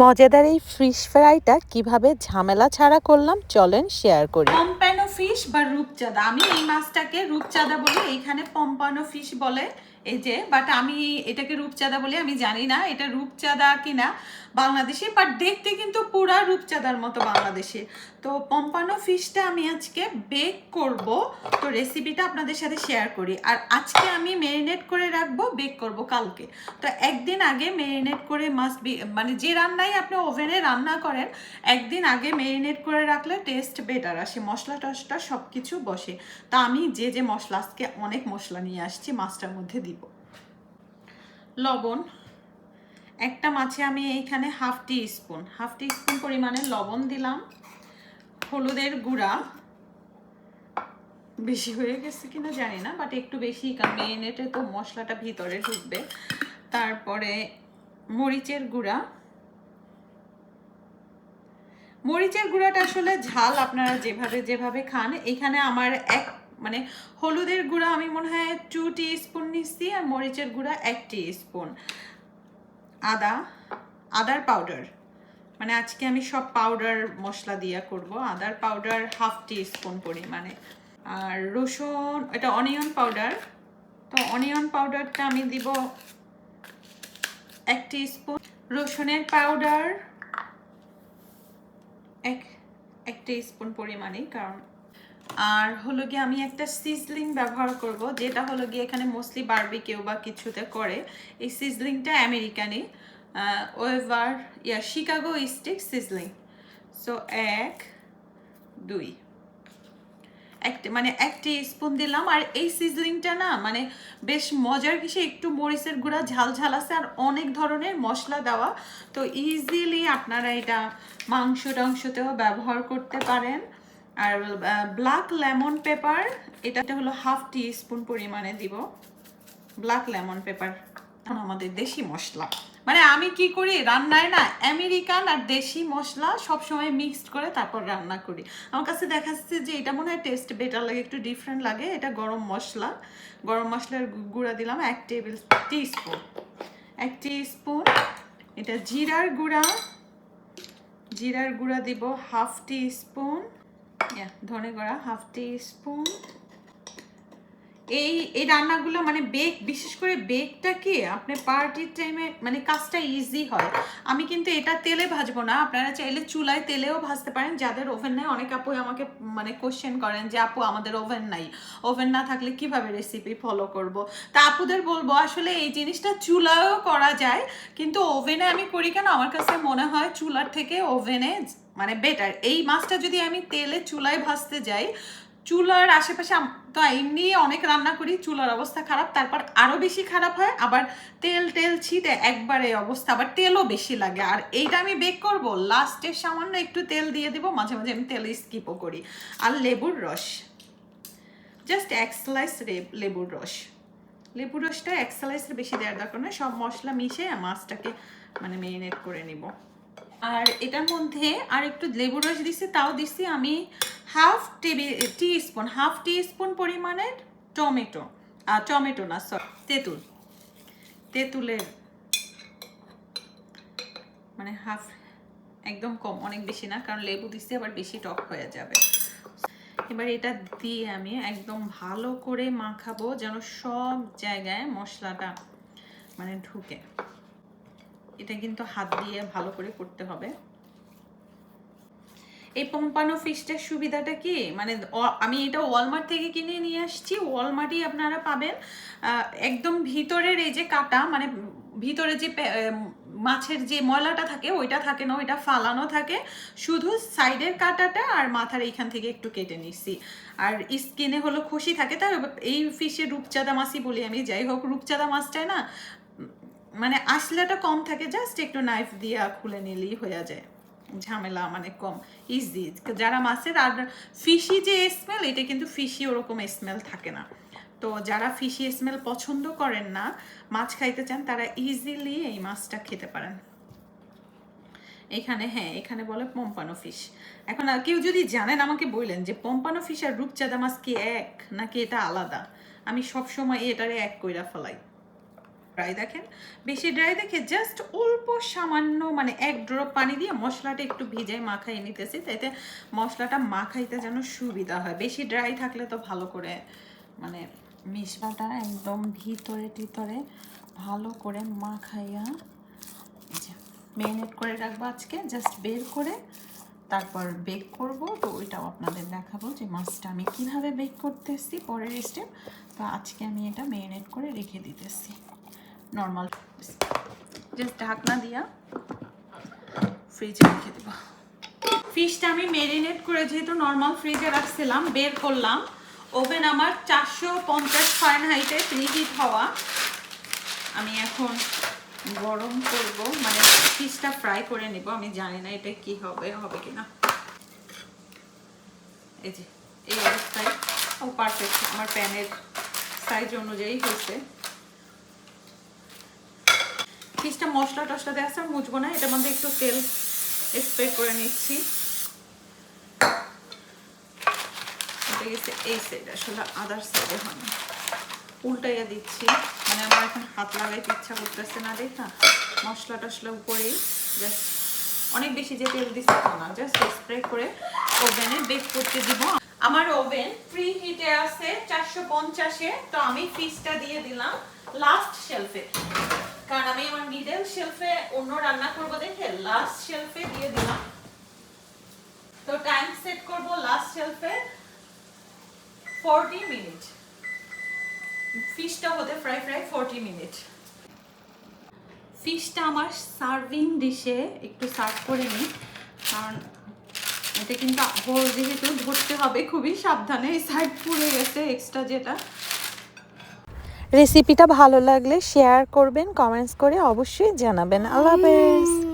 মজাদার এই ফিশ ফ্রাইটা কীভাবে ঝামেলা ছাড়া করলাম চলেন শেয়ার করি। ফিশ বা রূপচাঁদা? আমি এই মাছটাকে রূপচাঁদা বলি, এইখানে পম্পানো ফিশ বলে এই যে বাট আমি এটাকে রূপচাঁদা বলি, আমি জানি না এটা রূপচাঁদা কিনা বাংলাদেশে বাট দেখতে কিন্তু পুরা রূপচাঁদার মতো বাংলাদেশে। তো পম্পানো ফিশটা আমি আজকে বেক করব, তো রেসিপিটা আপনাদের সাথে শেয়ার করি। আর আজকে আমি ম্যারিনেট করে রাখব বেক করব কালকে। তো একদিন আগে ম্যারিনেট করে মাছ মানে যে রান্নাই আপনি ওভেনে রান্না করেন, একদিন আগে ম্যারিনেট করে রাখলে টেস্ট বেটার আসে মশলা টশলা সব কিছু বসে। তা আমি যে যে মশলা আজকে অনেক মশলা নিয়ে আসছি, মাছটার মধ্যে দিব। লবণ। একটা মাছে আমি এইখানে হাফ টি স্পুন হাফ টি স্পুন পরিমাণে লবণ দিলাম। হলুদের গুঁড়া। বেশি হয়ে গেছে কিনা জানি না বাট একটু বেশি মেরিনেটে তো মশলাটা ভিতরে ঢুকবে। তারপরে মরিচের গুঁড়া। মরিচের গুঁড়াটা আসলে ঝাল আপনারা যেভাবে যেভাবে খান, এখানে আমার এক মানে হলুদের গুঁড়া আমি মনে হয় টু স্পুন নিচ্ছি আর মরিচের গুঁড়া এক স্পুন আদা, আদার পাউডার মানে আজকে আমি সব পাউডার মশলা দিয়া করব। আদার পাউডার হাফ স্পুন পরিমাণে। আর রসুন, এটা অনিয়ন পাউডার তো অনিয়ন পাউডারটা আমি দিব এক স্পুন রসুনের পাউডার এক এক স্পুন পরিমাণে, কারণ আর হলো গিয়ে আমি একটা সিজলিং ব্যবহার করব, যেটা হলো গিয়ে এখানে মোস্টলি বারবি কেউ বা কিছুতে করে। এই সিজলিংটা আমেরিকানি ওয়েভার ইয়া শিকাগো স্টিক সিজলিং সো এক, দুই। একটা মানে একটি স্পুন দিলাম আর এই সিজলিংটা না মানে বেশ মজার কিছু একটু মরিচের গুঁড়া, ঝাল ঝাল আছে আর অনেক ধরনের মশলা দেওয়া। তো ইজিলি আপনারা এটা মাংস টাংসতেও ব্যবহার করতে পারেন। আর ব্ল্যাক লেমন পেপার এটা হলো হাফ টি স্পুন পরিমাণে দিব। ব্ল্যাক লেমন পেপার আমাদের দেশি মশলা। মানে আমি কি করি, রান্নায় না আমেরিকান আর দেশি মশলা সব সময় মিক্সড করে তারপর রান্না করি। আমার কাছে দেখা যাচ্ছে যে এটা মনে হয় টেস্ট বেটার লাগে, একটু ডিফারেন্ট লাগে। এটা গরম মশলা। গরম মশলার গুঁড়া দিলাম এক টেবিল টি স্পুন এক স্পুন এটা জিরার গুঁড়া। জিরার গুঁড়া দিব হাফ টি স্পুন ধনে গুঁড়া হাফ টি স্পুন এই এই রান্নাগুলো মানে বেক বিশেষ করে বেকটা কি আপনি পার্টির টাইমে মানে কাজটা ইজি হয়। আমি কিন্তু এটা তেলে ভাজবো না। আপনারা চাইলে চুলায় তেলেও ভাজতে পারেন। যাদের ওভেন নেই, অনেক আপু আমাকে মানে কোশ্চেন করেন যে, আপু, আমাদের ওভেন নাই। ওভেন না থাকলে কীভাবে রেসিপি ফলো করব? তা আপুদের বলব, আসলে এই জিনিসটা চুলায়ও করা যায়, কিন্তু ওভেনে আমি করি কেন? আমার কাছে মনে হয় চুলার থেকে ওভেনে মানে বেটার এই মাছটা যদি আমি তেলে চুলায় ভাজতে যাই চুলার আশেপাশে তো এমনি অনেক রান্না করি, চুলার অবস্থা খারাপ, তারপর আরও বেশি খারাপ হয়, আবার তেল টেল ছিটে একবারে অবস্থা, আবার তেলও বেশি লাগে। আর এইটা আমি বেক করব লাস্টে সামান্য একটু তেল দিয়ে দিব, মাঝে মাঝে আমি তেল স্কিপও করি। আর লেবুর রস জাস্ট এক স্লাইস লেবুর রস। লেবুর রসটা এক স্লাইসের বেশি দেওয়ার দরকার নয়, সব মশলা মিশে মাছটাকে মানে মেরিনেট করে নিব। আর এটার মধ্যে আর একটু লেবু রস দিচ্ছি তাও দিচ্ছি আমি হাফ টেবিল টি স্পুন হাফ টি স্পুন পরিমাণের টমেটো। আর টমেটো না সরি তেঁতুল। তেঁতুলের মানে হাফ একদম কম, অনেক বেশি না, কারণ লেবু দিচ্ছি আবার বেশি টক হয়ে যাবে। এবার এটা দিয়ে আমি একদম ভালো করে মাখাবো যেন সব জায়গায় মশলাটা মানে ঢুকে। এটা কিন্তু হাত দিয়ে ভালো করে করতে হবে। এই পম্পানো ফিশটার সুবিধাটা কি? মানে আমি এটা ওয়ালমার্ট থেকে কিনে নিয়ে আসছি। ওয়ালমার্টই আপনারা পাবেন একদম ভিতরের এই যে কাটা মানে ভিতরে যে মাছের যে ময়লাটা থাকে, ওইটা থাকে না, ওইটা ফালানো থাকে। শুধু সাইডের কাটাটা আর মাথার এইখান থেকে একটু কেটে নিচ্ছি। আর স্কিনে হলো খুশি থাকে। তাই এই ফিশের রূপচাঁদা মাছই বলি আমি। যাই হোক, রূপচাঁদা মাছটায় না মানে আসলেটা কম থাকে জাস্ট একটু নাইফ দিয়ে খুলে নিলেই হয়ে যায়। ঝামেলা মানে কম ইজি যারা মাছের আর ফিশি যে স্মেল এটা কিন্তু ফিশি ওরকম স্মেল থাকে না। তো যারা ফিশি স্মেল পছন্দ করেন না, মাছ খাইতে চান, তারা ইজিলি এই মাছটা খেতে পারেন। এখানে হ্যাঁ এখানে বলে পম্পানো ফিশ এখন কেউ যদি জানেন, আমাকে বললেন যে পম্পানো ফিশ আর রূপচাঁদা মাছ কি এক, নাকি এটা আলাদা? আমি সবসময় এটারে এক কইরা ফেলাই। ড্রাই দেখেন। বেশি ড্রাই দেখে জাস্ট অল্প সামান্য মানে এক ড্রপ পানি দিয়ে মশলাটা একটু ভিজাই মাখাই নিতেছি, তাইতে মশলাটা মাখাইতে যেন সুবিধা হয়। বেশি ড্রাই থাকলে তো ভালো করে মানে মিশবাটা একদম ভিতরে টিতরে ভালো করে মাখাইয়া মেরিনেট করে রাখব আজকে জাস্ট বের করে তারপর বেক করব। তো ওইটাও আপনাদের দেখাবো যে মাছটা আমি কীভাবে বেক করতেছি পরের স্টেপ তো আজকে আমি এটা মেরিনেট করে রেখে দিতেছি। নর্মাল জাস্ট ঢাকনা দিয়া ফ্রিজে রেখে দেবো। ফিশটা আমি মেরিনেট করে যেহেতু নর্মাল ফ্রিজে রাখছিলাম, বের করলাম। ওভেন আমার চারশো পঞ্চাশ ফারেনহাইটে প্রিহিট হওয়া। আমি এখন গরম করব মানে ফিশটা ফ্রাই করে নিব। আমি জানি না এটা কি হবে হবে কি না এই যে, এই অবস্থায়। ও পারফেক্ট আমার প্যানের সাইজ অনুযায়ী হয়েছে। ফিশটা মশলা টসলা দেওয়া আছে মুছবো না, এটার মধ্যে একটু তেল স্প্রে করে নিচ্ছি। এই সাইড আসলে আদার সাইডে হয় না। উল্টাইয়া দিচ্ছি মানে আমার এখন হাত লাগাইতে ইচ্ছা করতেছে না, দেখা মশলা টশলা উপরেই জাস্ট অনেক বেশি যে তেল দিচ্ছে না জাস্ট স্প্রে করে ওভেনে বেক করতে দিব। আমার ওভেন ফ্রি হিটে আছে চারশো পঞ্চাশে, তো আমি ফিসটা দিয়ে দিলাম লাস্ট শেলফে কারণ আমি আমার মিডল শেলফে অন্য রান্না করব দেখে লাস্ট শেলফে দিয়ে দিলাম। তো টাইম সেট করব লাস্ট শেলফে ফোরটি মিনিট ফিশটা হতে ফ্রাই ফ্রাই ফোরটি মিনিট ফিশটা আমার সার্ভিং ডিশে একটু সার্ভ করে নিই, কারণ এতে কিন্তু যেহেতু ধরতে হবে, খুবই সাবধানে এই সাইড পুড়ে গেছে এক্সট্রা যেটা। রেসিপিটা ভালো লাগলে শেয়ার করবেন কমেন্টস করে অবশ্যই জানাবেন। আল্লাহ হাফেজ।